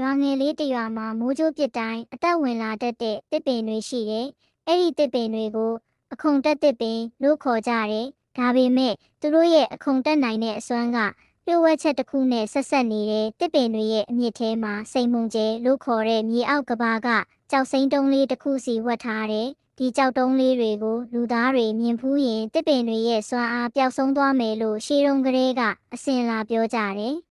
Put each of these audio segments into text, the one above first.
ရွာငယ်လေးတစ်ရွာမှာမိုးကြိုးပစ်တိုင်းအသက်ဝင်လာတတ်တဲ့တစ်ပင်တွေရှိတယ်။အဲ့ဒီတစ်ပင်တွေကို အခုံတက်တစ်ပင်လို့ခေါ်ကြတယ်။ဒါပေမဲ့သူတို့ရဲ့အခုံတက်နိုင်တဲ့အစွမ်းကပြိုဝဲချက်တစ်ခုနဲ့ဆက်ဆက်နေတဲ့တစ်ပင်တွေရဲ့အမြင့်ထဲမှာစိန်မုံကျဲလို့ခေါ်တဲ့မြေအောက်ကဘာကကြောက်စိမ့်တုံးလေးတစ်ခုစီဝတ်ထားတယ်။ဒီကြောက်တုံးလေးတွေကိုလူသားတွေမြင်ဖူးရင်တစ်ပင်တွေရဲ့စွမ်းအားပျောက်ဆုံးသွားမယ်လို့ရှေးတုန်းကလေးကအစင်လာပြောကြတယ်။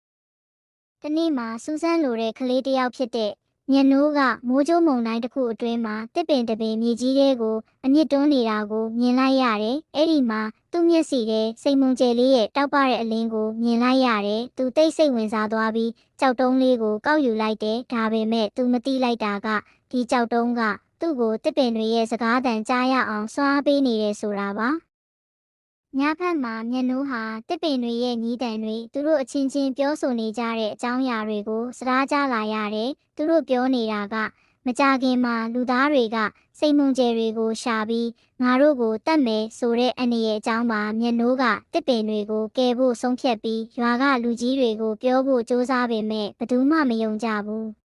တနေ့မှာစူးစမ်းလိုတဲ့ကလေးတစ်ယောက်ဖြစ်တဲ့ညနိုးကမိုးကြိုးမုန်တိုင်းတစ်ခုအတွင်းမှာတစ်ပင်တစ်ပင်မြေကြီးတွေကိုအမြင့်တွန်းနေတာကိုမြင်လိုက်ရတယ်။အဲ့ဒီမှာသူ့မျက်စီထဲစိတ်မုံကျဲလေးရဲ့တောက်ပတဲ့အလင်းကိုမြင်လိုက်ရတယ်။သူတိတ်ဆိတ်ဝင်စားသွားပြီးကြောက်တုံးလေးကိုကောက်ယူလိုက်တယ်။ဒါပေမဲ့သူမသိလိုက်တာကဒီကြောက်တုံးကသူ့ကိုတစ်ပင်တွေရဲ့စကားတန်ကြားရအောင်စွမ်းအားပေးနေတယ်ဆိုတာပါ။ ညဖက်မှာမျက်နှိုးဟာတစ်ပင်တွေရဲ့ညီးတန်တွေသူတို့အချင်းချင်းပြောဆိုနေကြတဲ့အကြောင်းအရာတွေကိုစကားကြားလာရတယ်။သူတို့ပြောနေတာကမကြခင်မှာလူသားတွေကစိတ်မုံကျဲတွေကိုရှာပြီးငါတို့ကိုတတ်မယ်ဆိုတဲ့အန္တရာယ်အကြောင်းပါမျက်နှိုးကတစ်ပင်တွေကိုကယ်ဖို့ဆုံးဖြတ်ပြီးရွာကလူကြီးတွေကိုပြောဖို့စ조사ပေမဲ့ဘယ်သူမှမယုံကြဘူး။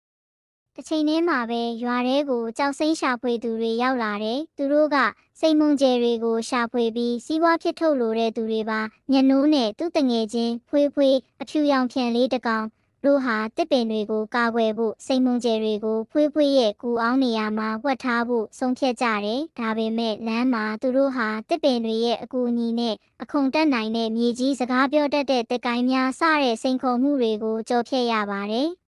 တစ်ချိန်တည်းမှာပဲရွာထဲကိုကြောက်စိမ့်ရှာဖွေသူတွေရောက်လာတယ်။သူတို့ကစိတ်မုံကျဲတွေကိုရှာဖွေပြီးစီးပွားဖြစ်ထုတ်လိုတဲ့သူတွေပါညနိုးနဲ့သူ့တငယ်ချင်းဖွေးဖွေးအဖြူရောင်ဖြန်လေးတစ်ကောင်တို့ဟာတစ်ပင်တွေကိုကာကွယ်ဖို့စိတ်မုံကျဲတွေကိုဖွေးဖွေးရဲ့ကူအောင်နေရာမှာဝတ်ထားဖို့ဆုံးဖြတ်ကြတယ်။ဒါပေမဲ့လမ်းမှာသူတို့ဟာတစ်ပင်တွေရဲ့အကူအညီနဲ့အခုံတက်နိုင်တဲ့မြေကြီးစကားပြောတတ်တဲ့တက်ကိုင်းများစတဲ့စိန်ခေါ်မှုတွေကိုကြော်ဖြတ်ရပါတယ်။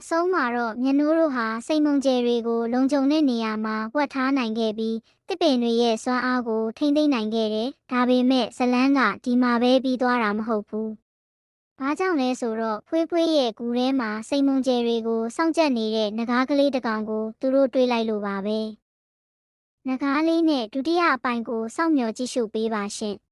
အဆုံးမှာတော့မျက်နှိုးတို့ဟာစိတ်မုံကျဲတွေကိုလုံခြုံတဲ့နေရာမှာဝတ်ထားနိုင်ခဲ့ပြီးတစ်ပင်တွေရဲ့စွမ်းအားကိုထိမ့်သိမ့်နိုင်ခဲ့တယ်။ဒါပေမဲ့ဇလန်းကဒီမှာပဲပြီးသွားတာမဟုတ်ဘူး။ဘာကြောင့်လဲဆိုတော့ဖွေးဖွေးရဲ့ကူထဲမှာစိတ်မုံကျဲတွေကိုစောင့်ကြက်နေတဲ့ငကားကလေးတစ်ကောင်ကိုသူတို့တွေးလိုက်လို့ပါပဲ။ငကားလေးနဲ့ဒုတိယအပိုင်ကိုစောင့်မျှော်ကြည့်ရှုပေးပါရှင်။